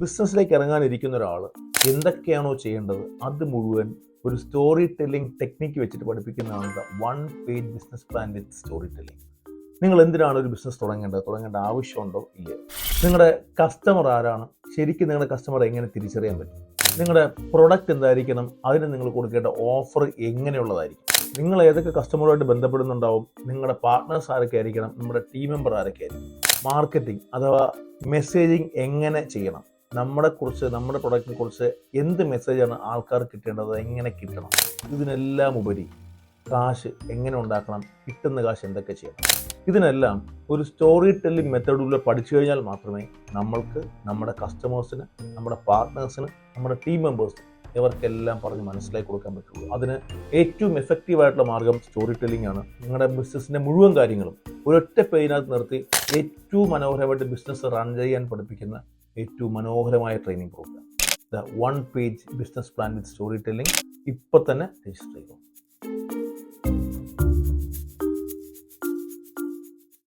ബിസിനസ്സിലേക്ക് ഇറങ്ങാനിരിക്കുന്ന ഒരാൾ എന്തൊക്കെയാണോ ചെയ്യേണ്ടത് അത് മുഴുവൻ ഒരു സ്റ്റോറി ടെല്ലിംഗ് ടെക്നിക്ക് വെച്ചിട്ട് പഠിപ്പിക്കുന്നതാണ് one page business plan with story telling നിങ്ങൾ എന്തിനാണ് ഒരു ബിസിനസ് തുടങ്ങേണ്ടത്? തുടങ്ങേണ്ട ആവശ്യമുണ്ടോ? ഇല്ല. നിങ്ങളുടെ കസ്റ്റമർ ആരാണ്? ശരിക്കും നിങ്ങളുടെ കസ്റ്റമർ എങ്ങനെ തിരിച്ചറിയാൻ പറ്റും? നിങ്ങളുടെ പ്രൊഡക്റ്റ് എന്തായിരിക്കണം? അതിന് നിങ്ങൾ കൊടുക്കേണ്ട ഓഫർ എങ്ങനെയുള്ളതായിരിക്കും? നിങ്ങൾ ഏതൊക്കെ കസ്റ്റമറുമായിട്ട് ബന്ധപ്പെടുന്നുണ്ടാവും? നിങ്ങളുടെ പാർട്ട്നേഴ്സ് ആരൊക്കെ ആയിരിക്കണം നമ്മുടെ ടീം മെമ്പർ ആരൊക്കെ ആയിരിക്കും മാർക്കറ്റിംഗ് അഥവാ മെസ്സേജിങ് എങ്ങനെ ചെയ്യണം? നമ്മളെ കുറിച്ച് നമ്മുടെ പ്രൊഡക്റ്റിനെ കുറിച്ച് എന്ത് മെസ്സേജാണ് ആൾക്കാർ കിട്ടേണ്ടത് എങ്ങനെ കിട്ടണം? ഇതിനെല്ലാം ഉപരി കാശ് എങ്ങനെ ഉണ്ടാക്കണം കിട്ടുന്ന കാശ് എന്തൊക്കെ ചെയ്യണം? ഇതിനെല്ലാം ഒരു സ്റ്റോറി ടെല്ലിംഗ് മെത്തേഡിലൂടെ പഠിച്ചു കഴിഞ്ഞാൽ മാത്രമേ നമ്മൾക്ക് നമ്മുടെ കസ്റ്റമേഴ്സിന് നമ്മുടെ പാർട്ട്നേഴ്സിന് നമ്മുടെ ടീം മെമ്പേഴ്സിന് ഇവർക്കെല്ലാം പറഞ്ഞ് മനസ്സിലാക്കി കൊടുക്കാൻ പറ്റുള്ളൂ. അതിന് ഏറ്റവും എഫക്റ്റീവ് ആയിട്ടുള്ള മാർഗം സ്റ്റോറി ടെല്ലിംഗ് ആണ്. നിങ്ങളുടെ ബിസിനസ്സിന്റെ മുഴുവൻ കാര്യങ്ങളും ഒരൊറ്റ പേരിനകത്ത് നിർത്തി ഏറ്റവും മനോഹരമായിട്ട് ബിസിനസ് റൺ ചെയ്യാൻ പഠിപ്പിക്കുന്ന ഏറ്റവും മനോഹരമായ training program the one page business plan with story telling ഇപ്പം തന്നെ രജിസ്റ്റർ ചെയ്തു.